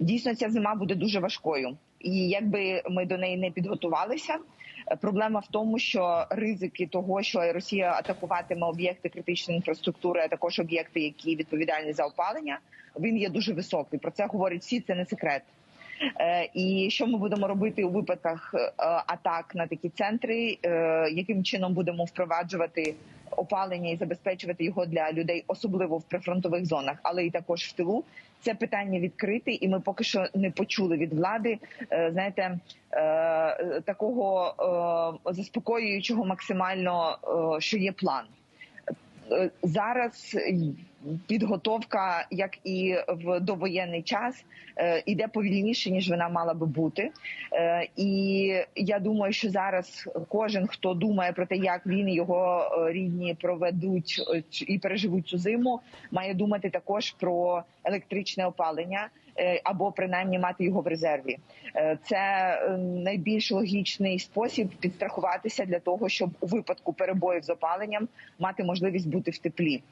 Дійсно, ця зима буде дуже важкою, і якби ми до неї не підготувалися. е, Проблема в тому, що ризики того, що Росія атакуватиме об'єкти критичної інфраструктури, а також об'єкти, які відповідальні за опалення, він є дуже високий. Про це говорять всі. Це не секрет. Е, І що ми будемо робити у випадках е, атак на такі центри? Е, Яким чином будемо впроваджувати опалення і забезпечувати його для людей, особливо в прифронтових зонах, але і також в тилу? Це питання відкрите, і ми поки що не почули від влади, знаєте, такого заспокоюючого максимально, що є план. Зараз підготовка, як і в довоєнний час, е, іде повільніше ніж вона мала би бути. Е, І я думаю, що зараз кожен, хто думає про те, як він і його е, рідні проведуть і переживуть цю зиму, має думати також про електричне опалення. Або принаймні мати його в резерві, це найбільш логічний спосіб підстрахуватися для того, щоб у випадку перебоїв з опаленням мати можливість бути в теплі.